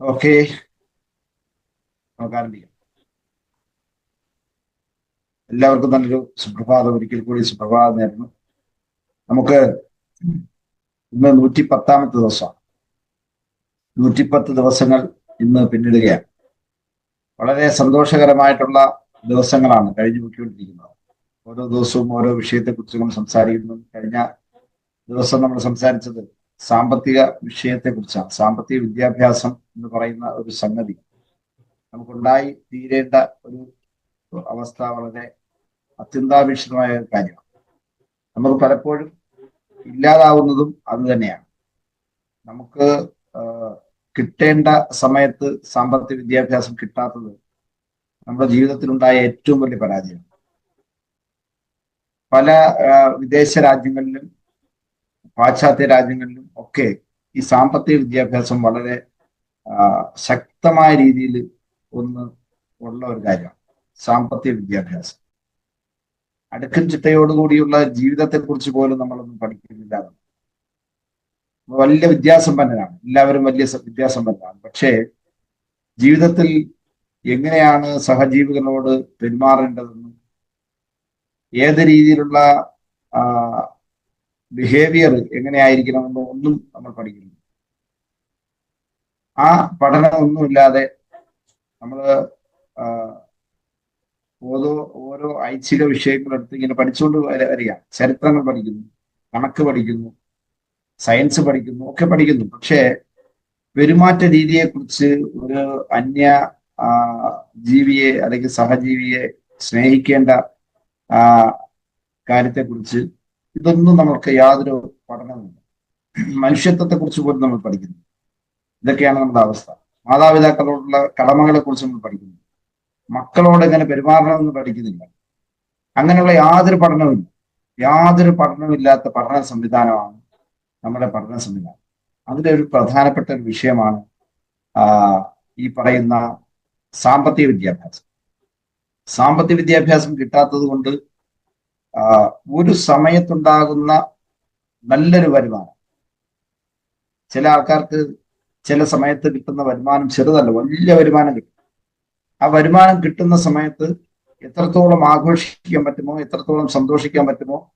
Okay. നമുക്ക് ആരംഭിക്കാം. എല്ലാവർക്കും നല്ലൊരു സുപ്രഭാതം. ഒരിക്കൽ കൂടി സുപ്രഭാതം നേരുന്നു. നമുക്ക് ഇന്ന് നൂറ്റി പത്താമത്തെ ദിവസമാണ്. നൂറ്റിപ്പത്ത് ദിവസങ്ങൾ ഇന്ന് പിന്നിടുകയാണ്. വളരെ സന്തോഷകരമായിട്ടുള്ള ദിവസങ്ങളാണ് കഴിഞ്ഞു പോയിക്കൊണ്ടിരിക്കുന്നത്. ഓരോ ദിവസവും ഓരോ വിഷയത്തെക്കുറിച്ച് നമ്മൾ സംസാരിക്കുന്നു. കഴിഞ്ഞ ദിവസം നമ്മൾ സംസാരിച്ചത് സാമ്പത്തിക വിഷയത്തെക്കുറിച്ചാണ്. സാമ്പത്തിക വിദ്യാഭ്യാസം എന്ന് പറയുന്ന ഒരു സംഗതി. നമുക്കുണ്ടായി തീരേണ്ട ഒരു അവസ്ഥ വളരെ അത്യന്താപേക്ഷിതമായ ഒരു കാര്യമാണ്. നമുക്ക് പലപ്പോഴും ഇല്ലാതാവുന്നതും അത് തന്നെയാണ്. നമുക്ക് കിട്ടേണ്ട സമയത്ത് സാമ്പത്തിക വിദ്യാഭ്യാസം കിട്ടാത്തത് നമ്മുടെ ജീവിതത്തിലുണ്ടായ ഏറ്റവും വലിയ പരാജയമാണ്. പല വിദേശ രാജ്യങ്ങളിലും പാശ്ചാത്യ രാജ്യങ്ങളിലും ഒക്കെ ഈ സാമ്പത്തിക വിദ്യാഭ്യാസം വളരെ ശക്തമായ രീതിയിൽ ഒന്ന് ഉള്ള ഒരു കാര്യമാണ്. സാമ്പത്തിക വിദ്യാഭ്യാസം. അടുക്കും ചിട്ടയോടുകൂടിയുള്ള ജീവിതത്തെ കുറിച്ച് പോലും നമ്മളൊന്നും പഠിക്കുന്നില്ല. വലിയ വിദ്യാസമ്പന്നനാണ് എല്ലാവരും വലിയ വിദ്യാസമ്പന്നനാണ് പക്ഷേ ജീവിതത്തിൽ എങ്ങനെയാണ് സഹജീവികളോട് പെരുമാറേണ്ടതെന്നും ഏത് രീതിയിലുള്ള ബിഹേവിയർ എങ്ങനെയായിരിക്കണമെന്നും ഒന്നും നമ്മൾ പഠിക്കുന്നു ആ പഠനമൊന്നുമില്ലാതെ നമ്മൾ ഓരോ ഓരോ ഐച്ഛിക വിഷയങ്ങളെടുത്ത് ഇങ്ങനെ പഠിച്ചുകൊണ്ട് വരിക. ചരിത്രങ്ങൾ പഠിക്കുന്നു കണക്ക് പഠിക്കുന്നു സയൻസ് പഠിക്കുന്നു ഒക്കെ പഠിക്കുന്നു. പക്ഷേ പെരുമാറ്റ രീതിയെക്കുറിച്ച് ഒരു അന്യ ജീവിയെ അല്ലെങ്കിൽ സഹജീവിയെ സ്നേഹിക്കേണ്ട കാര്യത്തെക്കുറിച്ച് ഇതൊന്നും നമ്മൾക്ക് യാതൊരു പഠനമില്ല മനുഷ്യത്വത്തെ കുറിച്ച് പോലും നമ്മൾ പഠിക്കുന്നു ഇതൊക്കെയാണ് നമ്മുടെ അവസ്ഥ. മാതാപിതാക്കളോടുള്ള കടമകളെ കുറിച്ച് നമ്മൾ പഠിക്കുന്നു മക്കളോട് എങ്ങനെ പെരുമാറണമെന്ന് പഠിക്കുന്നില്ല. അങ്ങനെയുള്ള യാതൊരു പഠനവുമില്ല യാതൊരു പഠനമില്ലാത്ത പഠന സംവിധാനമാണ് നമ്മുടെ പഠന സംവിധാനം. അതിലെ ഒരു പ്രധാനപ്പെട്ട ഒരു വിഷയമാണ് ഈ പറയുന്ന സാമ്പത്തിക വിദ്യാഭ്യാസം. സാമ്പത്തിക വിദ്യാഭ്യാസം കിട്ടാത്തത് കൊണ്ട് ഒരു സമയത്തുണ്ടാകുന്ന നല്ലൊരു വരുമാനം. ചില ആൾക്കാർക്ക് ചില സമയത്ത് കിട്ടുന്ന വരുമാനം ചെറുതല്ല വലിയ വരുമാനം കിട്ടും. ആ വരുമാനം കിട്ടുന്ന സമയത്ത് എത്രത്തോളം ആഘോഷിക്കാൻ പറ്റുമോ എത്രത്തോളം സന്തോഷിക്കാൻ പറ്റുമോ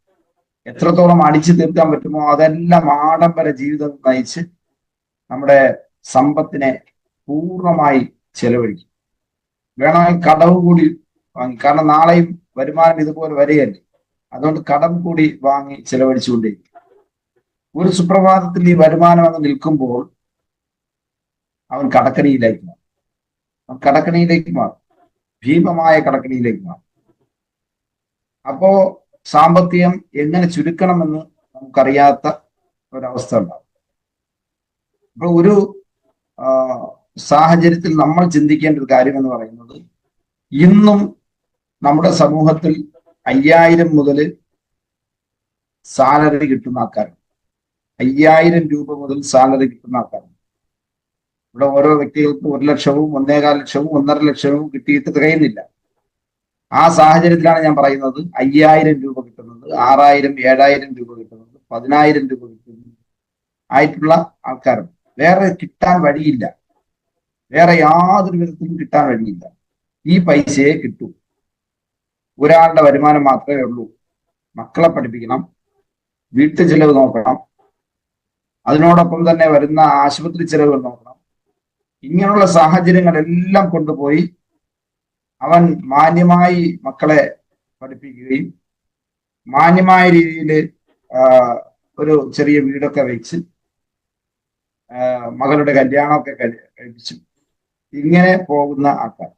എത്രത്തോളം അടിച്ചു തീർക്കാൻ പറ്റുമോ അതെല്ലാം ആഡംബര ജീവിതം നയിച്ച് നമ്മുടെ സമ്പത്തിനെ പൂർണമായി ചെലവഴിക്കും. വേണമെങ്കിൽ കടവ് കൂടി വാങ്ങി. കാരണം നാളെയും വരുമാനം ഇതുപോലെ വരികയല്ലേ? അതുകൊണ്ട് കടം കൂടി വാങ്ങി ചെലവഴിച്ചുകൊണ്ടിരിക്കും ഒരു സുപ്രഭാതത്തിൽ ഈ വരുമാനം അങ്ങ് നിൽക്കുമ്പോൾ അവൻ കടക്കണിയിലേക്ക് മാറും. അവൻ കടക്കണിയിലേക്ക് മാറും. ഭീമമായ കടക്കണിയിലേക്ക് മാറും. അപ്പോ സാമ്പത്തികം എങ്ങനെ ചുരുക്കണമെന്ന് നമുക്കറിയാത്ത ഒരവസ്ഥ ഉണ്ടാവും. അപ്പൊ ഒരു സാഹചര്യത്തിൽ നമ്മൾ ചിന്തിക്കേണ്ട ഒരു കാര്യം എന്ന് പറയുന്നത് ഇന്നും നമ്മുടെ സമൂഹത്തിൽ അയ്യായിരം മുതൽ സാലറി കിട്ടുന്ന ആൾക്കാരുണ്ട് അയ്യായിരം രൂപ മുതൽ സാലറി കിട്ടുന്ന ആൾക്കാരുണ്ട് ഇവിടെ ഓരോ വ്യക്തികൾക്കും ഒരു ലക്ഷവും ഒന്നേകാൽ ലക്ഷവും ഒന്നര ലക്ഷവും കിട്ടിയിട്ട് തികയുന്നില്ല. ആ സാഹചര്യത്തിലാണ് ഞാൻ പറയുന്നത് അയ്യായിരം രൂപ കിട്ടുന്നത് ആറായിരം ഏഴായിരം രൂപ കിട്ടുന്നത് പതിനായിരം രൂപ കിട്ടുന്നത് ആയിട്ടുള്ള ആൾക്കാരുണ്ട് വേറെ കിട്ടാൻ വഴിയില്ല. വേറെ യാതൊരു വിധത്തിലും കിട്ടാൻ വഴിയില്ല. ഈ പൈസയെ കിട്ടൂ. ഒരാളുടെ വരുമാനം മാത്രമേ ഉള്ളൂ. മക്കളെ പഠിപ്പിക്കണം. വീട്ടു ചെലവ് നോക്കണം. അതിനോടൊപ്പം തന്നെ വരുന്ന ആശുപത്രി ചെലവുകൾ നോക്കണം. ഇങ്ങനെയുള്ള സാഹചര്യങ്ങളെല്ലാം കൊണ്ടുപോയി അവൻ മാന്യമായി മക്കളെ പഠിപ്പിക്കുകയും മാന്യമായ രീതിയിൽ ഒരു ചെറിയ വീടൊക്കെ വെച്ച് മകളുടെ കല്യാണമൊക്കെ കഴിപ്പിച്ചു ഇങ്ങനെ പോകുന്ന ആൾക്കാർ.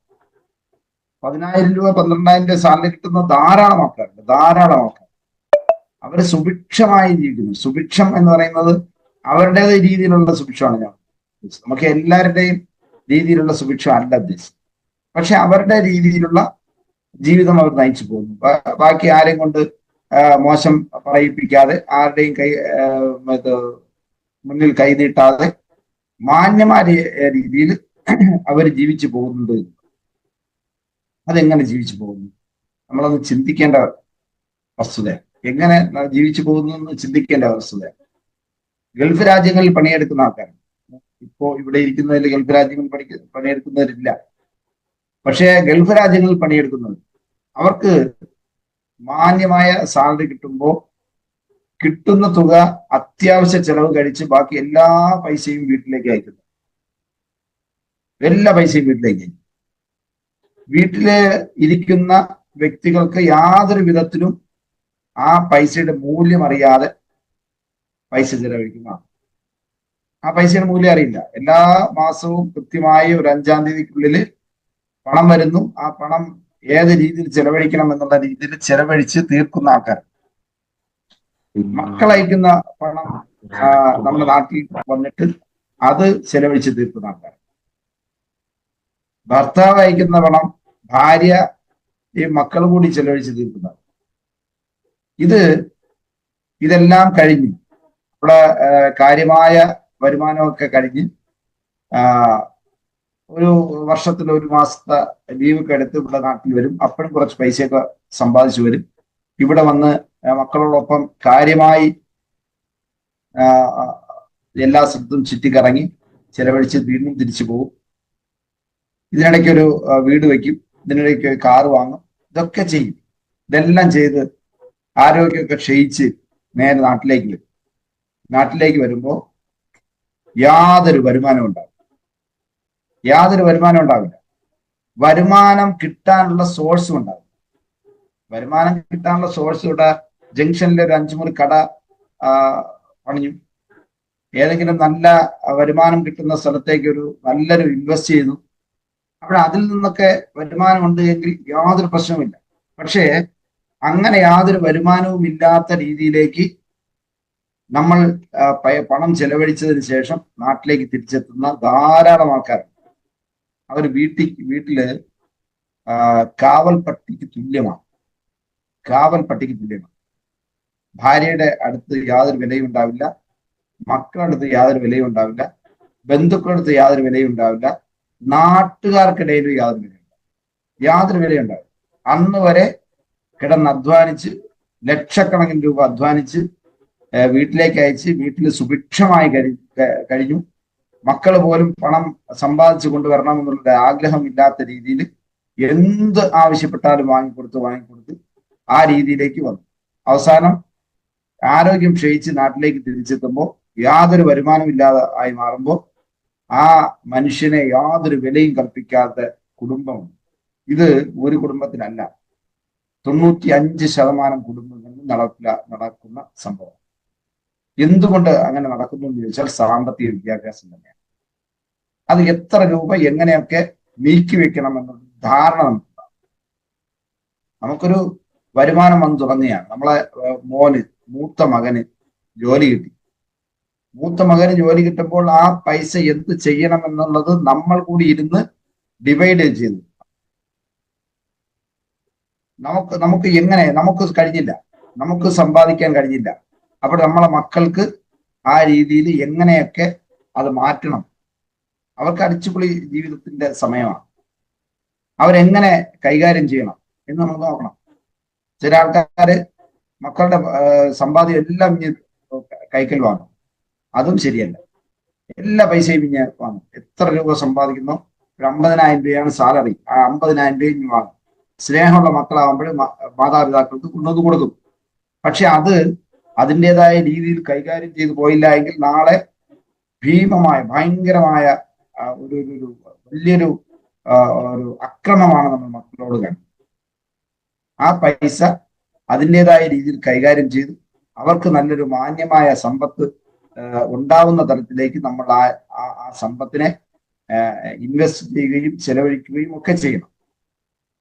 പതിനായിരം രൂപ പന്ത്രണ്ടായിരം രൂപ സാലറി കിട്ടുന്ന ധാരാളം ആൾക്കാരുണ്ട് ധാരാളം ആൾക്കാർ. അവർ സുഭിക്ഷമായി ജീവിക്കുന്നു. സുഭിക്ഷം എന്ന് പറയുന്നത് അവരുടേത് രീതിയിലുള്ള സുഭിക്ഷമാണ് ഞാൻ നമുക്ക് എല്ലാവരുടെയും രീതിയിലുള്ള സുഭിക്ഷം അല്ല ഉദ്ദേശം പക്ഷെ അവരുടെ രീതിയിലുള്ള ജീവിതം അവർ നയിച്ചു പോകുന്നു. ബാക്കി ആരെയും കൊണ്ട് മോശം പറയിപ്പിക്കാതെ ആരുടെയും കൈ മുന്നിൽ കൈനീട്ടാതെ മാന്യമായ രീതിയിൽ അവർ ജീവിച്ചു പോകുന്നുണ്ട് അതെങ്ങനെ ജീവിച്ചു പോകുന്നു? നമ്മളത് ചിന്തിക്കേണ്ട വസ്തുത. എങ്ങനെ ജീവിച്ചു പോകുന്നു എന്ന് ചിന്തിക്കേണ്ട വസ്തുത. ഗൾഫ് രാജ്യങ്ങളിൽ പണിയെടുക്കുന്ന ആൾക്കാർ ഇപ്പോ ഇവിടെ ഇരിക്കുന്നതിൽ ഗൾഫ് രാജ്യങ്ങളിൽ പണി പണിയെടുക്കുന്നവരില്ല. പക്ഷേ ഗൾഫ് രാജ്യങ്ങളിൽ പണിയെടുക്കുന്നത് അവർക്ക് മാന്യമായ സാലറി കിട്ടുമ്പോൾ കിട്ടുന്ന തുക അത്യാവശ്യ ചെലവ് കഴിച്ച് ബാക്കി എല്ലാ പൈസയും വീട്ടിലേക്ക് അയക്കുന്നു. എല്ലാ പൈസയും വീട്ടിലേക്ക് അയക്കും വീട്ടിൽ ഇരിക്കുന്ന വ്യക്തികൾക്ക് യാതൊരു വിധത്തിലും ആ പൈസയുടെ മൂല്യം അറിയാതെ പൈസ ചെലവഴിക്കുന്നതാണ് ആ പൈസയുടെ മൂല്യം അറിയില്ല. എല്ലാ മാസവും കൃത്യമായി ഒരു അഞ്ചാം തീയതിക്കുള്ളിൽ പണം വരുന്നു. ആ പണം ഏത് രീതിയിൽ ചെലവഴിക്കണം എന്നുള്ള രീതിയിൽ ചെലവഴിച്ച് തീർക്കുന്ന ആൾക്കാർ. മക്കളയക്കുന്ന പണം നമ്മുടെ നാട്ടിൽ വന്നിട്ട് അത് ചെലവഴിച്ച് തീർക്കുന്ന ആൾക്കാർ. ഭർത്താവ് അയക്കുന്ന പണം ഭാര്യ ഈ മക്കൾ കൂടി ചെലവഴിച്ച് തീർക്കുന്ന ഇത് ഇതെല്ലാം കഴിഞ്ഞ് ഇവിടെ കാര്യമായ വരുമാനമൊക്കെ കഴിഞ്ഞ് ഒരു വർഷത്തിൽ ഒരു മാസത്തെ ലീവ് ഒക്കെ എടുത്ത് ഇവിടെ നാട്ടിൽ വരും. അപ്പോഴും കുറച്ച് പൈസയൊക്കെ സമ്പാദിച്ചു വരും. ഇവിടെ വന്ന് മക്കളോടൊപ്പം കാര്യമായി എല്ലാ സ്ഥലത്തും ചുറ്റിക്കറങ്ങി ചെലവഴിച്ച് വീണ്ടും തിരിച്ചു പോകും. ഇതിനിടയ്ക്ക് ഒരു വീട് വെക്കും ഇതിനിടയ്ക്ക് കാറ് വാങ്ങും. ഇതൊക്കെ ചെയ്യും. ഇതെല്ലാം ചെയ്ത് ആരോഗ്യമൊക്കെ ക്ഷയിച്ച് നേരെ നാട്ടിലേക്ക് വരും. നാട്ടിലേക്ക് വരുമ്പോൾ യാതൊരു വരുമാനം ഉണ്ടാവില്ല. യാതൊരു വരുമാനം ഉണ്ടാവില്ല. വരുമാനം കിട്ടാനുള്ള സോഴ്സും ഉണ്ടാവില്ല. വരുമാനം കിട്ടാനുള്ള സോഴ്സ് ഇവിടെ ജംഗ്ഷനിലെ ഒരു അഞ്ചുമുറി കട പണിഞ്ഞു. ഏതെങ്കിലും നല്ല വരുമാനം കിട്ടുന്ന സ്ഥലത്തേക്ക് ഒരു നല്ലൊരു ഇൻവെസ്റ്റ് ചെയ്തു അവിടെ അതിൽ നിന്നൊക്കെ വരുമാനം ഉണ്ട് എങ്കിൽ യാതൊരു പ്രശ്നവുമില്ല. പക്ഷേ അങ്ങനെ യാതൊരു വരുമാനവും ഇല്ലാത്ത രീതിയിലേക്ക് നമ്മൾ പണം ചെലവഴിച്ചതിന് ശേഷം നാട്ടിലേക്ക് തിരിച്ചെത്തുന്ന ധാരാളം ആൾക്കാരുണ്ട്. അവർ വീട്ടിൽ വീട്ടിൽ കാവൽ പട്ടിക്ക് തുല്യമാണ്. കാവൽ പട്ടിക്ക് തുല്യമാണ്. ഭാര്യയുടെ അടുത്ത് യാതൊരു വിലയും ഉണ്ടാവില്ല. മക്കളുടെ അടുത്ത് യാതൊരു വിലയും ഉണ്ടാവില്ല. ബന്ധുക്കളുടെ അടുത്ത് യാതൊരു വിലയും ഉണ്ടാവില്ല. നാട്ടുകാർക്കിടയിലും യാതൊരു വിലയും യാതൊരു വിലയും ഉണ്ടാവില്ല അന്ന് വരെ കിടന്ന് അധ്വാനിച്ച് ലക്ഷക്കണക്കിന് രൂപ അധ്വാനിച്ച് വീട്ടിലേക്ക് അയച്ച് വീട്ടിൽ സുഭിക്ഷമായി കഴി കഴിഞ്ഞു. മക്കൾ പോലും പണം സമ്പാദിച്ചു കൊണ്ടുവരണം എന്നുള്ള ആഗ്രഹം ഇല്ലാത്ത രീതിയിൽ എന്ത് ആവശ്യപ്പെട്ടാലും വാങ്ങിക്കൊടുത്ത് വാങ്ങിക്കൊടുത്ത് ആ രീതിയിലേക്ക് വന്നു. അവസാനം ആരോഗ്യം ക്ഷയിച്ച് നാട്ടിലേക്ക് തിരിച്ചെത്തുമ്പോൾ യാതൊരു വരുമാനമില്ലാതെ ആയി മാറുമ്പോൾ ആ മനുഷ്യനെ യാതൊരു വിലയും കൽപ്പിക്കാത്ത കുടുംബം ഇത് ഒരു കുടുംബത്തിനല്ല. തൊണ്ണൂറ്റി അഞ്ച് ശതമാനം കുടുംബങ്ങളിൽ നടപ്പില നടക്കുന്ന സംഭവം. എന്തുകൊണ്ട് അങ്ങനെ നടക്കുന്നു എന്ന് ചോദിച്ചാൽ സാമ്പത്തിക വിദ്യാഭ്യാസം തന്നെയാണ്. അത് എത്ര രൂപ എങ്ങനെയൊക്കെ നീക്കി വെക്കണം എന്നൊരു ധാരണ നമുക്കുണ്ടാവും നമുക്കൊരു വരുമാനം വന്ന് തുടങ്ങിയാണ് നമ്മളെ മോന് മൂത്ത മകന് ജോലി കിട്ടി. മൂത്ത മകന് ജോലി കിട്ടുമ്പോൾ ആ പൈസ എന്ത് ചെയ്യണം എന്നുള്ളത് നമ്മൾ കൂടി ഇരുന്ന് ഡിവൈഡ് ചെയ്തു. നമുക്ക് നമുക്ക് എങ്ങനെ നമുക്ക് കഴിഞ്ഞില്ല. നമുക്ക് സമ്പാദിക്കാൻ കഴിഞ്ഞില്ല. അപ്പോൾ നമ്മളെ മക്കൾക്ക് ആ രീതിയിൽ എങ്ങനെയൊക്കെ അത് മാറ്റണം. അവർക്ക് അടിച്ചുപൊളി ജീവിതത്തിന്റെ സമയമാണ്. അവരെങ്ങനെ കൈകാര്യം ചെയ്യണം എന്ന് നമ്മൾ നോക്കണം. ചില ആൾക്കാര് മക്കളുടെ സമ്പാദ്യം എല്ലാം കൈക്കൽ വാങ്ങും. അതും ശരിയല്ല. എല്ലാ പൈസയും ഇനി വാങ്ങും. എത്ര രൂപ സമ്പാദിക്കുന്നോ? ഒരു അമ്പതിനായിരം രൂപയാണ് സാലറി. ആ അമ്പതിനായിരം രൂപ ഇനി വാങ്ങും. സ്നേഹമുള്ള മക്കളാവുമ്പോൾ മാതാപിതാക്കൾക്ക് കൊണ്ടുവന്ന് കൊടുക്കും. പക്ഷെ അത് അതിന്റെതായ രീതിയിൽ കൈകാര്യം ചെയ്തു പോയില്ല എങ്കിൽ നാളെ ഭീമമായ ഭയങ്കരമായ ഒരു ഒരു- വലിയൊരു ഒരു അക്രമമാണ് നമ്മൾ മക്കളോട് കാണുന്നത്. ആ പൈസ അതിന്റെതായ രീതിയിൽ കൈകാര്യം ചെയ്ത്. അവർക്ക് നല്ലൊരു മാന്യമായ സമ്പത്ത് ഉണ്ടാവുന്ന തരത്തിലേക്ക് നമ്മൾ ആ ആ- സമ്പത്തിനെ ഇൻവെസ്റ്റ് ചെയ്യുകയും ചെലവഴിക്കുകയും ഒക്കെ ചെയ്യണം.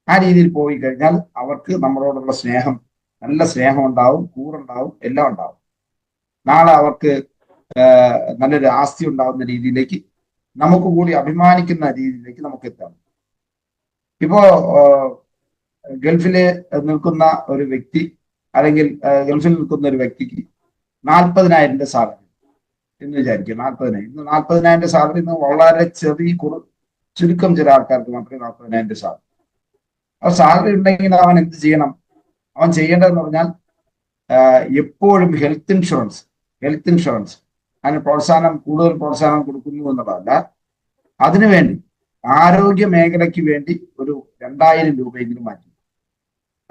ആ രീതിയിൽ പോയി കഴിഞ്ഞാൽ അവർക്ക് നമ്മളോടുള്ള സ്നേഹം നല്ല സ്നേഹം ഉണ്ടാവും കൂറുണ്ടാവും എല്ലാം ഉണ്ടാവും. നാളെ അവർക്ക് നല്ലൊരു ആസ്തി ഉണ്ടാവുന്ന രീതിയിലേക്ക് നമുക്ക് കൂടി അഭിമാനിക്കുന്ന രീതിയിലേക്ക് നമുക്ക് എത്താം. ഇപ്പോ ഗൾഫിൽ നിൽക്കുന്ന ഒരു വ്യക്തി അല്ലെങ്കിൽ ഗൾഫിൽ നിൽക്കുന്ന ഒരു വ്യക്തിക്ക് നാൽപ്പതിനായിരം രൂപ സാലറി. എന്ന് വിചാരിക്കും. നാൽപ്പതിനായിരം ഇന്ന് നാൽപ്പതിനായിരം സാലറി ഇന്ന് വളരെ ചെറിയ കുറു ചുരുക്കം ചില ആൾക്കാർക്ക് മാത്രമേ നാൽപ്പതിനായിരം സാലറി അപ്പൊ സാലറി ഉണ്ടെങ്കിൽ അവൻ എന്ത് ചെയ്യണം? അവൻ ചെയ്യേണ്ടതെന്ന് പറഞ്ഞാൽ എപ്പോഴും ഹെൽത്ത് ഇൻഷുറൻസ് ഹെൽത്ത് ഇൻഷുറൻസ് അതിന് പ്രോത്സാഹനം കൂടുതൽ പ്രോത്സാഹനം കൊടുക്കുന്നു എന്നുള്ളതല്ല. അതിനുവേണ്ടി ആരോഗ്യ മേഖലയ്ക്ക് വേണ്ടി ഒരു രണ്ടായിരം രൂപയെങ്കിലും മാറ്റി.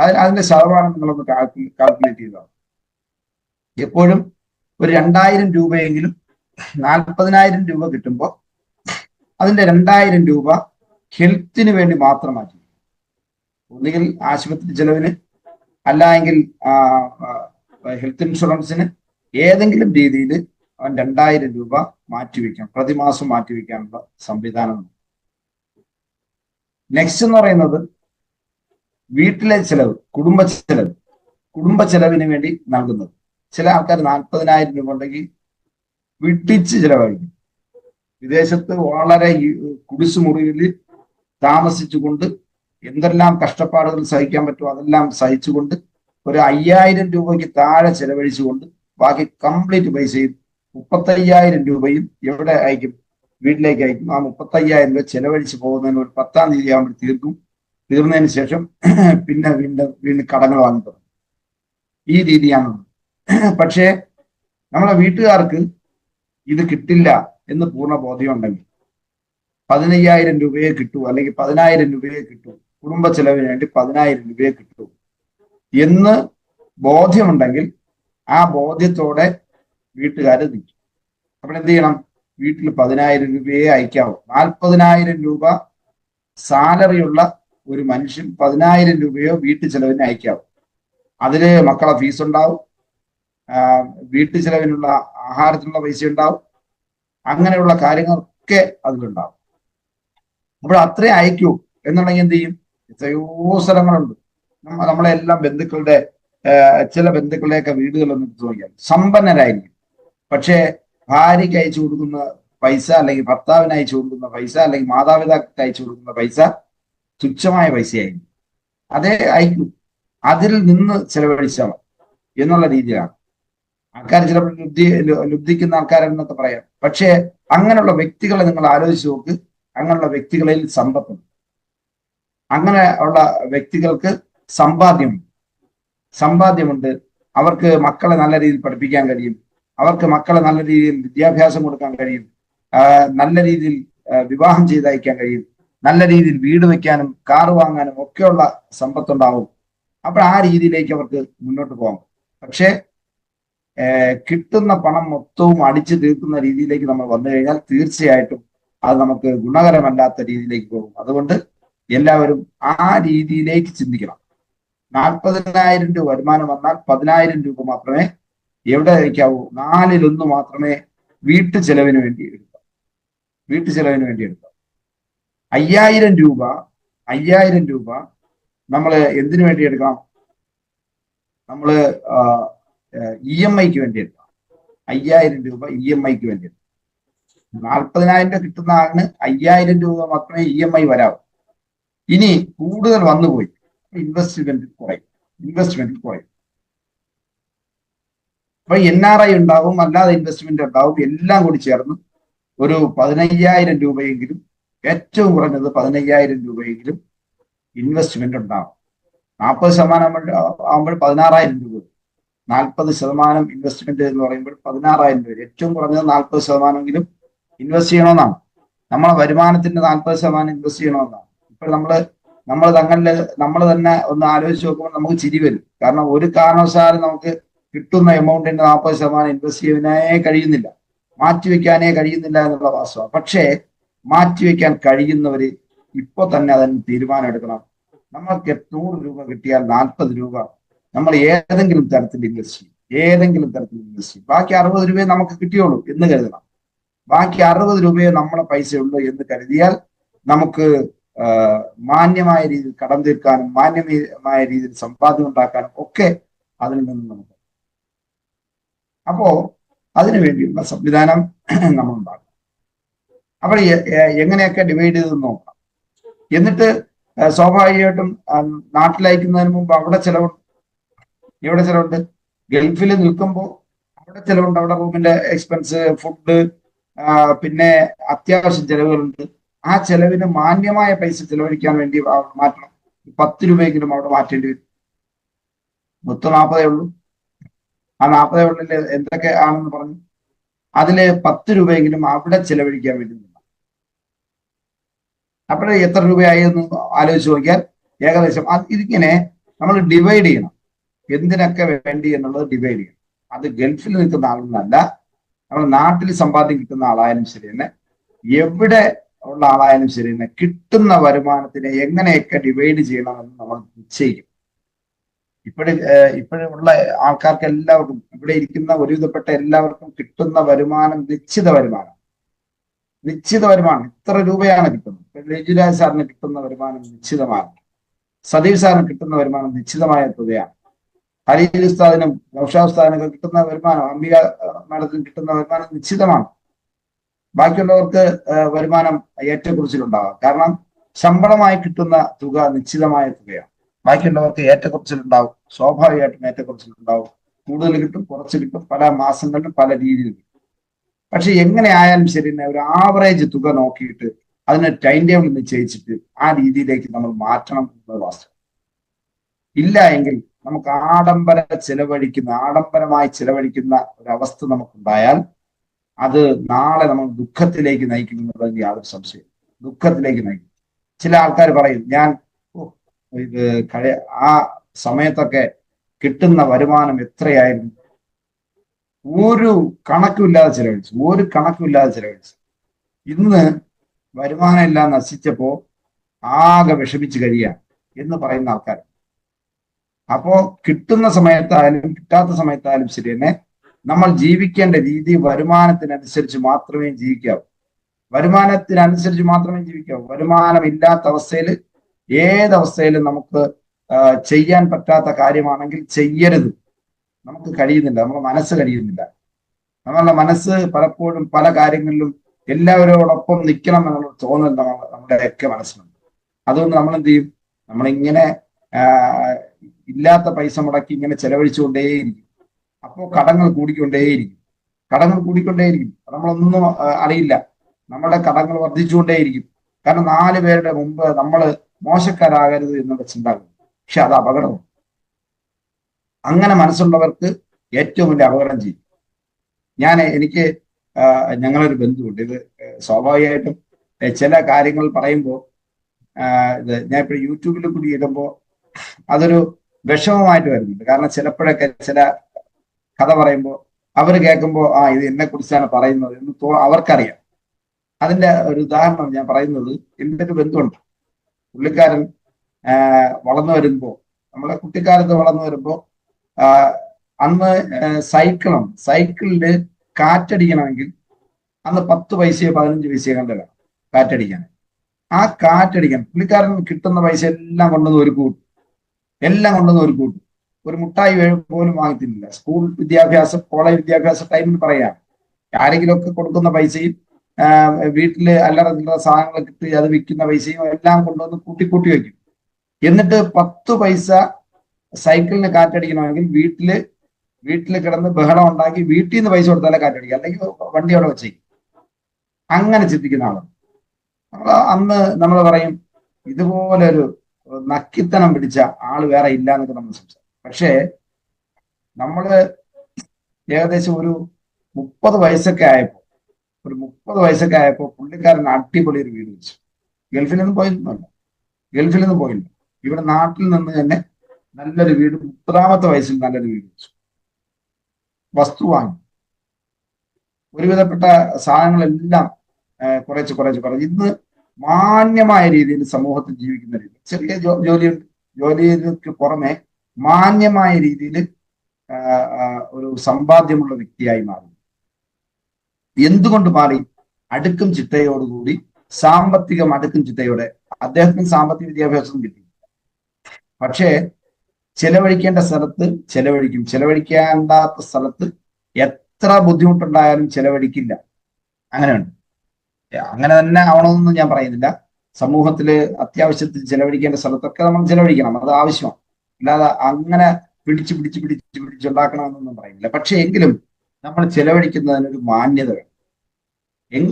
അതിന് അതിന്റെ ശതമാനം നിങ്ങളൊന്ന് കാൽക്കുലേറ്റ് ചെയ്താൽ എപ്പോഴും ഒരു രണ്ടായിരം രൂപയെങ്കിലും നാൽപ്പതിനായിരം രൂപ കിട്ടുമ്പോൾ അതിന്റെ രണ്ടായിരം രൂപ ഹെൽത്തിന് വേണ്ടി മാത്രം മാറ്റി. ഒന്നുകിൽ ആശുപത്രി ചെലവിന് അല്ല എങ്കിൽ ഹെൽത്ത് ഇൻഷുറൻസിന് ഏതെങ്കിലും രീതിയിൽ അവൻ രണ്ടായിരം രൂപ മാറ്റിവെക്കാം പ്രതിമാസം മാറ്റിവെക്കാനുള്ള സംവിധാനം. നെക്സ്റ്റ് എന്ന് പറയുന്നത് വീട്ടിലെ ചെലവ് കുടുംബ ചെലവ് കുടുംബ ചെലവിന് വേണ്ടി നൽകുന്നത്. ചില ആൾക്കാർ നാൽപ്പതിനായിരം രൂപ ഉണ്ടെങ്കിൽ വിട്ടിച്ച് ചിലവഴിക്കും. വിദേശത്ത് വളരെ കുടിസുമുറിയിൽ താമസിച്ചുകൊണ്ട് എന്തെല്ലാം കഷ്ടപ്പാടുകൾ സഹിക്കാൻ പറ്റുമോ അതെല്ലാം സഹിച്ചുകൊണ്ട് ഒരു അയ്യായിരം രൂപയ്ക്ക് താഴെ ചെലവഴിച്ചുകൊണ്ട് ബാക്കി കംപ്ലീറ്റ് പൈസയും മുപ്പത്തയ്യായിരം രൂപയും എവിടെ അയക്കും? വീട്ടിലേക്ക് അയക്കും. ആ മുപ്പത്തയ്യായിരം രൂപ ചെലവഴിച്ച് പോകുന്നതിന് ഒരു പത്താം തീയതി ആകുമ്പോൾ തീർക്കും. തീർന്നതിന് ശേഷം പിന്നെ വീണ്ടും വീണ്ടും കടങ്ങൾ വാങ്ങി തുടങ്ങും. ഈ രീതിയാണ്. പക്ഷേ നമ്മളെ വീട്ടുകാർക്ക് ഇത് കിട്ടില്ല എന്ന് പൂർണ ബോധ്യം ഉണ്ടെങ്കിൽ പതിനയ്യായിരം രൂപയെ കിട്ടൂ അല്ലെങ്കിൽ പതിനായിരം രൂപയെ കിട്ടൂ കുടുംബ ചെലവിന് വേണ്ടി പതിനായിരം രൂപയെ കിട്ടൂ എന്ന് ബോധ്യമുണ്ടെങ്കിൽ ആ ബോധ്യത്തോടെ വീട്ടുകാർ നിൽക്കും. അപ്പോൾ എന്ത് ചെയ്യണം? വീട്ടിൽ പതിനായിരം രൂപയെ അയക്കാവൂ. നാൽപ്പതിനായിരം രൂപ സാലറിയുള്ള ഒരു മനുഷ്യൻ പതിനായിരം രൂപയോ വീട്ടു ചെലവിന് അയക്കാവും. അതിൽ മക്കളെ ഫീസ് ഉണ്ടാവും. വീട്ടു ചെലവിനുള്ള ആഹാരത്തിനുള്ള പൈസ ഉണ്ടാവും. അങ്ങനെയുള്ള കാര്യങ്ങളൊക്കെ അതിലുണ്ടാവും. അപ്പോൾ അത്രേ അയക്കൂ എന്നുണ്ടെങ്കിൽ എന്ത് ചെയ്യും? എത്രയോ സ്ഥലങ്ങളുണ്ട്. നമ്മളെല്ലാം ബന്ധുക്കളുടെ ചില ബന്ധുക്കളുടെയൊക്കെ വീടുകളൊന്നും എടുത്തു നോക്കിയാൽ സമ്പന്നരായിരിക്കും. പക്ഷേ ഭാര്യയ്ക്ക് അയച്ചു കൊടുക്കുന്ന പൈസ അല്ലെങ്കിൽ ഭർത്താവിന് അയച്ചു കൊടുക്കുന്ന പൈസ അല്ലെങ്കിൽ മാതാപിതാക്കൾക്ക് അയച്ചു കൊടുക്കുന്ന പൈസ തുച്ഛമായ പൈസയായിരിക്കും. അതേ അയക്കൂ അതിൽ നിന്ന് ചെലവഴിച്ചാൽ എന്നുള്ള രീതിയിലാണ്. ആൾക്കാർ ചിലപ്പോൾ ലുബ്ധി ലുബ്ധിക്കുന്ന ആൾക്കാരെന്നൊക്കെ പറയാം. പക്ഷേ അങ്ങനെയുള്ള വ്യക്തികളെ നിങ്ങൾ ആലോചിച്ച് നോക്ക്. അങ്ങനെയുള്ള വ്യക്തികളിൽ സമ്പത്തുണ്ട് അങ്ങനെ ഉള്ള വ്യക്തികൾക്ക് സമ്പാദ്യമുണ്ട് സമ്പാദ്യമുണ്ട്. അവർക്ക് മക്കളെ നല്ല രീതിയിൽ പഠിപ്പിക്കാൻ കഴിയും. അവർക്ക് മക്കളെ നല്ല രീതിയിൽ വിദ്യാഭ്യാസം കൊടുക്കാൻ കഴിയും. നല്ല രീതിയിൽ വിവാഹം ചെയ്തയക്കാൻ കഴിയും. നല്ല രീതിയിൽ വീട് വെക്കാനും കാർ വാങ്ങാനും ഒക്കെയുള്ള സമ്പത്തുണ്ടാവും. അപ്പോൾ ആ രീതിയിലേക്ക് അവർക്ക് മുന്നോട്ട് പോകാം. പക്ഷേ കിട്ടുന്ന പണം മൊത്തവും അടിച്ചു തീർക്കുന്ന രീതിയിലേക്ക് നമ്മൾ വന്നു കഴിഞ്ഞാൽ തീർച്ചയായിട്ടും അത് നമുക്ക് ഗുണകരമല്ലാത്ത രീതിയിലേക്ക് പോകും. അതുകൊണ്ട് എല്ലാവരും ആ രീതിയിലേക്ക് ചിന്തിക്കണം. നാൽപ്പതിനായിരം രൂപ വരുമാനം വന്നാൽ പതിനായിരം രൂപ മാത്രമേ എവിടെ വയ്ക്കാവൂ? നാലിലൊന്ന് മാത്രമേ വീട്ടു ചെലവിന് വേണ്ടി എടുക്കാം. വീട്ടു ചെലവിന് വേണ്ടി എടുക്കാം. അയ്യായിരം രൂപ അയ്യായിരം രൂപ നമ്മൾ എന്തിനു വേണ്ടി എടുക്കാം നമ്മൾ ഇ എം ഐക്ക് വേണ്ടി എടുക്കാം അയ്യായിരം രൂപ ഇ എം ഐക്ക് വേണ്ടി എടുക്കാം നാൽപ്പതിനായിരം രൂപ കിട്ടുന്ന ആളിന് അയ്യായിരം രൂപ മാത്രമേ ഇ എം ഐ വരാവൂ. ഇനി കൂടുതൽ വന്നുപോയി. ഇൻവെസ്റ്റ്മെന്റ് കുറയും. ഇൻവെസ്റ്റ്മെന്റ് കുറയും. അപ്പൊ എൻ ആർ ഐ ഉണ്ടാവും അല്ലാതെ ഇൻവെസ്റ്റ്മെന്റ് ഉണ്ടാവും. എല്ലാം കൂടി ചേർന്ന് ഒരു പതിനയ്യായിരം രൂപയെങ്കിലും ഏറ്റവും കുറഞ്ഞത് പതിനയ്യായിരം രൂപയെങ്കിലും ഇൻവെസ്റ്റ്മെന്റ് ഉണ്ടാവും. നാൽപ്പത് ശതമാനം ആവുമ്പോൾ പതിനാറായിരം രൂപ നാൽപ്പത് ശതമാനം ഇൻവെസ്റ്റ്മെന്റ് എന്ന് പറയുമ്പോൾ പതിനാറായിരം രൂപ ഏറ്റവും കുറഞ്ഞത് നാൽപ്പത് ശതമാനമെങ്കിലും ഇൻവെസ്റ്റ് ചെയ്യണമെന്നാണ്. നമ്മളെ വരുമാനത്തിന്റെ നാൽപ്പത് ശതമാനം ഇൻവെസ്റ്റ് ചെയ്യണമെന്നാണ്. ഇപ്പോൾ നമ്മൾ നമ്മൾ തങ്ങളിൽ നമ്മൾ തന്നെ ഒന്ന് ആലോചിച്ച് നോക്കുമ്പോൾ നമുക്ക് ചിരി വരും. കാരണം ഒരു കാരണവശാലും നമുക്ക് കിട്ടുന്ന എമൗണ്ടിന്റെ നാൽപ്പത് ശതമാനം ഇൻവെസ്റ്റ് ചെയ്യാനേ കഴിയുന്നില്ല. മാറ്റിവെക്കാനേ കഴിയുന്നില്ല എന്നുള്ള വാസ്തവം പക്ഷേ മാറ്റിവെക്കാൻ കഴിയുന്നവര് ഇപ്പൊ തന്നെ അതിന് തീരുമാനം എടുക്കണം. നമ്മൾക്ക് നൂറ് രൂപ കിട്ടിയാൽ നാൽപ്പത് രൂപ നമ്മൾ ഏതെങ്കിലും തരത്തിൽ ഇൻവെസ്റ്റ് ചെയ്യും. ഏതെങ്കിലും തരത്തിൽ ഇൻവെസ്റ്റ് ചെയ്യും. ബാക്കി അറുപത് രൂപയെ നമുക്ക് കിട്ടിയുള്ളൂ എന്ന് കരുതണം. ബാക്കി അറുപത് രൂപയെ നമ്മളെ പൈസയുള്ളൂ എന്ന് കരുതിയാൽ നമുക്ക് മാന്യമായ രീതിയിൽ കടം തീർക്കാനും മാന്യമായ രീതിയിൽ സമ്പാദ്യം ഉണ്ടാക്കാനും ഒക്കെ അതിൽ നിന്ന് നമുക്ക് അപ്പോ അതിനു വേണ്ടിയുള്ള സംവിധാനം നമ്മൾ ഉണ്ടാക്കണം അപ്പോൾ എങ്ങനെയൊക്കെ ഡിവൈഡ് ചെയ്ത് നോക്കാം എന്നിട്ട് സ്വാഭാവികമായിട്ടും നാട്ടിലയക്കുന്നതിന് മുമ്പ് അവിടെ ചിലവുണ്ട് എവിടെ ചിലവുണ്ട്? ഗൾഫിൽ നിൽക്കുമ്പോൾ അവിടെ ചിലവുണ്ട്. അവിടെ റൂമിന്റെ എക്സ്പെൻസ് ഫുഡ് പിന്നെ അത്യാവശ്യം ചിലവുകളുണ്ട്. ആ ചെലവിന് മാന്യമായ പൈസ ചെലവഴിക്കാൻ വേണ്ടി മാറ്റണം. പത്ത് രൂപയെങ്കിലും അവിടെ മാറ്റേണ്ടി വരും. മൊത്തം നാൽപ്പതേ ഉള്ളൂ. ആ നാൽപ്പതേ ഉള്ളിൽ എന്തൊക്കെ ആണെന്ന് പറഞ്ഞു അതിൽ പത്ത് രൂപയെങ്കിലും അവിടെ ചെലവഴിക്കാൻ വേണ്ടി അപ്പോഴേ എത്ര രൂപയായി എന്ന് ആലോചിച്ച് നോക്കിയാൽ ഏകദേശം ഇതിങ്ങനെ നമ്മൾ ഡിവൈഡ് ചെയ്യണം. എന്തിനൊക്കെ വേണ്ടി എന്നുള്ളത് ഡിവൈഡ് ചെയ്യണം. അത് ഗൾഫിൽ നിൽക്കുന്ന ആളെന്നല്ല നമ്മുടെ നാട്ടിൽ സമ്പാദ്യം കിട്ടുന്ന ആളായാലും ശരി തന്നെ എവിടെ ഉള്ള ആളായാലും ശരി തന്നെ കിട്ടുന്ന വരുമാനത്തിനെ എങ്ങനെയൊക്കെ ഡിവൈഡ് ചെയ്യണം എന്ന് നമ്മൾ നിശ്ചയിക്കും. ഇപ്പോഴും ഇപ്പോഴുള്ള ആൾക്കാർക്ക് എല്ലാവർക്കും ഇവിടെ ഇരിക്കുന്ന ഒരുവിധപ്പെട്ട എല്ലാവർക്കും കിട്ടുന്ന വരുമാനം നിശ്ചിത വരുമാനം. നിശ്ചിത വരുമാനം ഇത്ര രൂപയാണ് കിട്ടുന്നത്. രജുരാജ് സാറിന് കിട്ടുന്ന വരുമാനം നിശ്ചിതമാണ്. സതീഷ് സാറിന് കിട്ടുന്ന വരുമാനം നിശ്ചിതമായ തുകയാണ്. ഹരീൽ ഉസ്താദിനും നൌഷാ ഉസ്താദിനൊക്കെ കിട്ടുന്ന വരുമാനം അംബിക മാഡത്തിന് കിട്ടുന്ന വരുമാനം നിശ്ചിതമാണ്. ബാക്കിയുള്ളവർക്ക് വരുമാനം ഏറ്റക്കുറിച്ചിലുണ്ടാകാം കാരണം ശമ്പളമായി കിട്ടുന്ന തുക നിശ്ചിതമായ തുകയാണ്. ബാക്കിയുള്ളവർക്ക് ഏറ്റക്കുറിച്ചിലുണ്ടാവും. സ്വാഭാവികമായിട്ടും ഏറ്റക്കുറിച്ചിലുണ്ടാവും. കൂടുതൽ കിട്ടും കുറച്ച് കിട്ടും. പല മാസങ്ങളിലും പല രീതിയിലും കിട്ടും. പക്ഷെ എങ്ങനെ ആയാലും ശരി ഒരു ആവറേജ് തുക നോക്കിയിട്ട് അതിന് ടൈം ടേബിൾ നിശ്ചയിച്ചിട്ട് ആ രീതിയിലേക്ക് നമ്മൾ മാറ്റണം എന്നത് വാസ്തവം ഇല്ല എങ്കിൽ നമുക്ക് ആഡംബര ചിലവഴിക്കുന്ന ആഡംബരമായി ചിലവഴിക്കുന്ന ഒരവസ്ഥ നമുക്കുണ്ടായാൽ അത് നാളെ നമ്മൾ ദുഃഖത്തിലേക്ക് നയിക്കുമെന്നുള്ളത് യാതൊരു സംശയം ദുഃഖത്തിലേക്ക് നയിക്കും. ചില ആൾക്കാർ പറയും ഞാൻ ഇത് കഴി ആ സമയത്തൊക്കെ കിട്ടുന്ന വരുമാനം എത്രയായിരുന്നു? ഒരു കണക്കുമില്ലാതെ ചിലവഴിച്ചു. ഒരു കണക്കുമില്ലാതെ ചിലവഴിച്ചു. ഇന്ന് വരുമാനം എല്ലാം നശിച്ചപ്പോ ആകെ വിഷമിച്ച് കഴിയാണ് എന്ന് പറയുന്ന ആൾക്കാർ അപ്പോ കിട്ടുന്ന സമയത്തായാലും കിട്ടാത്ത സമയത്തായാലും ശരി തന്നെ നമ്മൾ ജീവിക്കേണ്ട രീതി വരുമാനത്തിനനുസരിച്ച് മാത്രമേ ജീവിക്കാവൂ. വരുമാനത്തിനനുസരിച്ച് മാത്രമേ ജീവിക്കാവൂ. വരുമാനം ഇല്ലാത്ത അവസ്ഥയിൽ ഏതവസ്ഥയിലും നമുക്ക് ചെയ്യാൻ പറ്റാത്ത കാര്യമാണെങ്കിൽ ചെയ്യരുത്. നമുക്ക് കഴിയുന്നില്ല. നമ്മുടെ മനസ്സ് കഴിയുന്നില്ല. നമ്മളുടെ മനസ്സ് പലപ്പോഴും പല കാര്യങ്ങളിലും എല്ലാവരോടൊപ്പം നിൽക്കണം എന്നുള്ള തോന്നൽ നമ്മുടെയൊക്കെ മനസ്സിലുണ്ട്. അതുകൊണ്ട് നമ്മൾ എന്ത് ചെയ്യും? നമ്മളിങ്ങനെ ഇല്ലാത്ത പൈസ മുടക്കി ഇങ്ങനെ ചെലവഴിച്ചുകൊണ്ടേയിരിക്കും. അപ്പോൾ കടങ്ങൾ കൂടിക്കൊണ്ടേയിരിക്കും. കടങ്ങൾ കൂടിക്കൊണ്ടേയിരിക്കും. നമ്മളൊന്നും അറിയില്ല. നമ്മുടെ കടങ്ങൾ വർദ്ധിച്ചുകൊണ്ടേയിരിക്കും. കാരണം നാല് പേരുടെ മുമ്പ് നമ്മൾ മോശക്കാരാകരുത് എന്നുള്ള ചിന്ത പക്ഷെ അത് അപകടമാണ്. അങ്ങനെ മനസ്സുള്ളവർക്ക് ഏറ്റവും വലിയ അപകടം ചെയ്യും. ഞാൻ എനിക്ക് ഞങ്ങളൊരു ബന്ധുവുണ്ട്. ഇത് സ്വാഭാവികമായിട്ടും ചില കാര്യങ്ങൾ പറയുമ്പോൾ ഇത് ഞാൻ ഇപ്പോൾ യൂട്യൂബിൽ കൂടി ഇടുമ്പോൾ അതൊരു വിഷമമായിട്ട് വരുന്നുണ്ട്. കാരണം ചിലപ്പോഴൊക്കെ ചില കഥ പറയുമ്പോൾ അവർ കേൾക്കുമ്പോൾ ആ ഇത് എന്നെ കുറിച്ചാണ് പറയുന്നത് എന്ന് തോ അവർക്കറിയാം. അതിന്റെ ഒരു ഉദാഹരണം ഞാൻ പറയുന്നത് എന്റെ ഒരു ബന്ധുണ്ട് പുള്ളിക്കാരൻ വളർന്നു വരുമ്പോൾ നമ്മളെ കുട്ടിക്കാലത്ത് വളർന്നു വരുമ്പോൾ അന്ന് സൈക്കിളും സൈക്കിളിൽ കാറ്റടിക്കണമെങ്കിൽ അന്ന് പത്ത് പൈസയോ പതിനഞ്ച് പൈസയോ കണ്ട് വേണം കാറ്റടിക്കാൻ. ആ കാറ്റടിക്കാൻ പുള്ളിക്കാരൻ കിട്ടുന്ന പൈസ എല്ലാം കൊണ്ടുവന്ന് ഒരു കൂട്ടും. എല്ലാം കൊണ്ടുവന്ന് ഒരു കൂട്ടും. ഒരു മുട്ടായി പോലും വാങ്ങിത്തില്ല സ്കൂൾ വിദ്യാഭ്യാസം കോളേജ് വിദ്യാഭ്യാസ ടൈമിൽ പറയാം. ആരെങ്കിലും ഒക്കെ കൊടുക്കുന്ന പൈസയും വീട്ടിൽ അല്ലറ സാധനങ്ങൾ കിട്ടി അത് വിൽക്കുന്ന പൈസയും എല്ലാം കൊണ്ടുവന്ന് കൂട്ടി കൂട്ടി വെക്കും എന്നിട്ട് പത്ത് പൈസ സൈക്കിളിന് കാറ്റടിക്കണമെങ്കിൽ വീട്ടിൽ വീട്ടിൽ കിടന്ന് ബഹളം ഉണ്ടാക്കി വീട്ടിൽ നിന്ന് പൈസ കൊടുത്താലേ കാറ്റടിക്കുക അല്ലെങ്കിൽ വണ്ടി അവിടെ വെച്ചേക്കും. അങ്ങനെ ചിന്തിക്കുന്ന ആളാണ്. അന്ന് നമ്മൾ പറയും ഇതുപോലെ ഒരു നക്കിത്തനം പിടിച്ച ആൾ വേറെ ഇല്ല എന്നൊക്കെ നമ്മൾ സംസാരിക്കും. പക്ഷേ നമ്മൾ ഏകദേശം ഒരു മുപ്പത് വയസ്സൊക്കെ ആയപ്പോൾ ഒരു മുപ്പത് വയസ്സൊക്കെ ആയപ്പോൾ പുള്ളിക്കാരൻ അടിപൊളി ഒരു വീട് വെച്ചു. ഗൾഫിൽ നിന്ന് പോയിരുന്നല്ല ഗൾഫിൽ നിന്ന് പോയില്ല. ഇവിടെ നാട്ടിൽ നിന്ന് തന്നെ നല്ലൊരു വീട് മുപ്പതാമത്തെ വയസ്സിൽ നല്ലൊരു വീട് വെച്ചു. വസ്തു വാങ്ങി. ഒരുവിധപ്പെട്ട സാധനങ്ങളെല്ലാം കുറച്ച് കുറച്ച് കുറച്ച്. ഇന്ന് മാന്യമായ രീതിയിൽ സമൂഹത്തിൽ ജീവിക്കുന്ന രീതി. ചെറിയ ജോലി ജോലിക്ക് പുറമെ മാന്യമായ രീതിയിൽ ഒരു സമ്പാദ്യമുള്ള വ്യക്തിയായി മാറി എന്തുകൊണ്ട് മാറി? അടുക്കും ചിട്ടയോടുകൂടി സാമ്പത്തികം അടുക്കും ചിട്ടയോടെ അദ്ദേഹത്തിന് സാമ്പത്തിക വിദ്യാഭ്യാസം കിട്ടി. പക്ഷേ ചെലവഴിക്കേണ്ട സ്ഥലത്ത് ചെലവഴിക്കും. ചെലവഴിക്കേണ്ടാത്ത സ്ഥലത്ത് എത്ര ബുദ്ധിമുട്ടുണ്ടായാലും ചെലവഴിക്കില്ല. അങ്ങനെയുണ്ട്. അങ്ങനെ തന്നെ ആവണമെന്നൊന്നും ഞാൻ പറയുന്നില്ല. സമൂഹത്തിൽ അത്യാവശ്യത്തിൽ ചെലവഴിക്കേണ്ട സ്ഥലത്തൊക്കെ നമ്മൾ ചെലവഴിക്കണം അത് ആവശ്യമാണ്. അല്ലാതെ അങ്ങനെ പിടിച്ച് പിടിച്ച് പിടിച്ച് പിടിച്ചുണ്ടാക്കണമെന്നൊന്നും പറയുന്നില്ല. പക്ഷെ എങ്കിലും നമ്മൾ ചെലവഴിക്കുന്നതിനൊരു മാന്യത വേണം.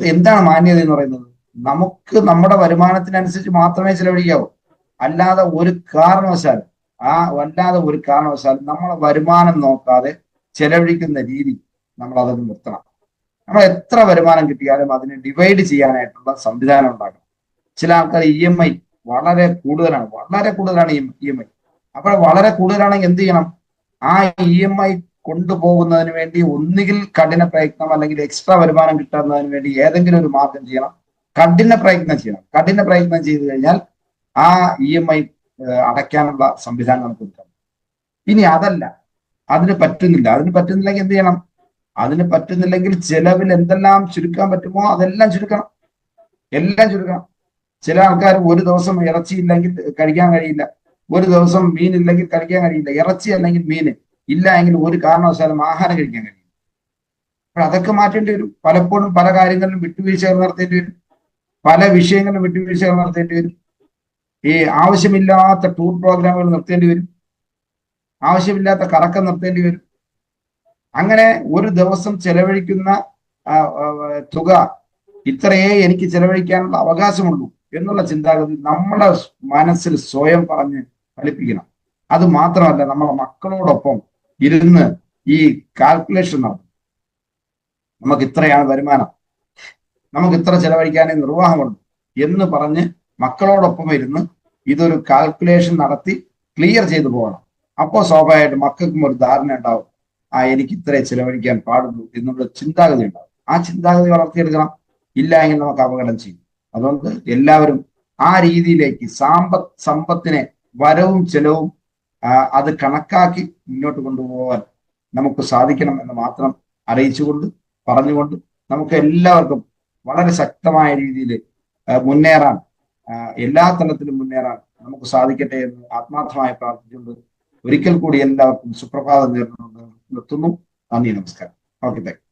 എന്താണ് മാന്യത എന്ന് പറയുന്നത്? നമുക്ക് നമ്മുടെ വരുമാനത്തിനനുസരിച്ച് മാത്രമേ ചെലവഴിക്കാവൂ. അല്ലാതെ ഒരു കാരണവശാലും ആ വല്ലാതെ ഒരു കാരണവശാലും നമ്മളെ വരുമാനം നോക്കാതെ ചെലവഴിക്കുന്ന രീതി നമ്മൾ അതൊന്ന് നിർത്തണം. നമ്മൾ എത്ര വരുമാനം കിട്ടിയാലും അതിനെ ഡിവൈഡ് ചെയ്യാനായിട്ടുള്ള സംവിധാനം ഉണ്ടാക്കണം. ചില ആൾക്കാർ ഇ എം ഐ വളരെ കൂടുതലാണ് വളരെ കൂടുതലാണ് ഇ എം ഐ അപ്പോൾ വളരെ കൂടുതലാണെങ്കിൽ എന്ത് ചെയ്യണം? ആ ഇ എം ഐ കൊണ്ടുപോകുന്നതിന് വേണ്ടി ഒന്നുകിൽ കഠിന പ്രയത്നം അല്ലെങ്കിൽ എക്സ്ട്രാ വരുമാനം കിട്ടുന്നതിന് വേണ്ടി ഏതെങ്കിലും ഒരു മാർഗം ചെയ്യണം. കഠിന പ്രയത്നം ചെയ്യണം. കഠിന പ്രയത്നം ചെയ്തു കഴിഞ്ഞാൽ ആ ഇ എം ഐ അടയ്ക്കാനുള്ള സംവിധാനം നമുക്ക് കൊടുക്കണം ഇനി അതല്ല. അതിന് പറ്റുന്നില്ല. അതിന് പറ്റുന്നില്ലെങ്കിൽ എന്ത് ചെയ്യണം? അതിന് പറ്റുന്നില്ലെങ്കിൽ ചെലവിൽ എന്തെല്ലാം ചുരുക്കാൻ പറ്റുമോ അതെല്ലാം ചുരുക്കണം. എല്ലാം ചുരുക്കണം. ചില ആൾക്കാർ ഒരു ദിവസം ഇറച്ചി ഇല്ലെങ്കിൽ കഴിക്കാൻ കഴിയില്ല. ഒരു ദിവസം മീൻ ഇല്ലെങ്കിൽ കഴിക്കാൻ കഴിയില്ല. ഇറച്ചി അല്ലെങ്കിൽ മീൻ ഇല്ല എങ്കിൽ ഒരു കാരണവശാലും ആഹാരം കഴിക്കാൻ കഴിയില്ല. അപ്പോൾ അതൊക്കെ മാറ്റേണ്ടി വരും. പലപ്പോഴും പല കാര്യങ്ങളിലും വിട്ടുവീഴ്ചകൾ നടത്തേണ്ടി വരും. പല വിഷയങ്ങളിലും വിട്ടുവീഴ്ചകൾ നടത്തേണ്ടി വരും. ഈ ആവശ്യമില്ലാത്ത ടൂർ പ്രോഗ്രാമുകൾ നിർത്തേണ്ടി വരും. ആവശ്യമില്ലാത്ത കറക്കം നിർത്തേണ്ടി വരും. അങ്ങനെ ഒരു ദിവസം ചെലവഴിക്കുന്ന തുക ഇത്രയേ എനിക്ക് ചെലവഴിക്കാനുള്ള അവകാശമുള്ളൂ എന്നുള്ള ചിന്താഗതി നമ്മുടെ മനസ്സിൽ സ്വയം പറഞ്ഞ് ഫലിപ്പിക്കണം. അത് മാത്രമല്ല നമ്മളെ മക്കളോടൊപ്പം ഇരുന്ന് ഈ കാൽക്കുലേഷൻ നടത്തും. നമുക്ക് ഇത്രയാണ് വരുമാനം. നമുക്ക് ഇത്ര ചെലവഴിക്കാനേ നിർവാഹമുണ്ട് എന്ന് പറഞ്ഞ് മക്കളോടൊപ്പം ഇരുന്ന് ഇതൊരു കാൽക്കുലേഷൻ നടത്തി ക്ലിയർ ചെയ്തു പോകണം. അപ്പോൾ സ്വാഭാവികമായിട്ട് മക്കൾക്കും ഒരു ധാരണ ഉണ്ടാവും. ആ എനിക്ക് ഇത്രേ ചിലവഴിക്കാൻ പാടുള്ളൂ എന്നുള്ള ചിന്താഗതി ഉണ്ടാവും. ആ ചിന്താഗതി വളർത്തിയെടുക്കണം ഇല്ല എങ്കിൽ നമുക്ക് അപകടം ചെയ്യും. അതുകൊണ്ട് എല്ലാവരും ആ രീതിയിലേക്ക് സാമ്പത്ത് സമ്പത്തിനെ വരവും ചെലവും അത് കണക്കാക്കി മുന്നോട്ട് കൊണ്ടുപോകാൻ നമുക്ക് സാധിക്കണം എന്ന് മാത്രം അറിയിച്ചുകൊണ്ട് പറഞ്ഞുകൊണ്ട് നമുക്ക് എല്ലാവർക്കും വളരെ ശക്തമായ രീതിയിൽ മുന്നേറാൻ എല്ലാ തലത്തിലും മുന്നേറാൻ നമുക്ക് സാധിക്കട്ടെ എന്ന് ആത്മാർത്ഥമായി പ്രാർത്ഥിച്ചുകൊണ്ട് ഒരിക്കൽ കൂടി എല്ലാവർക്കും സുപ്രഭാതം നേർന്നുകൊണ്ട് നിർത്തുന്നു. നന്ദി നമസ്കാരം. Okay thank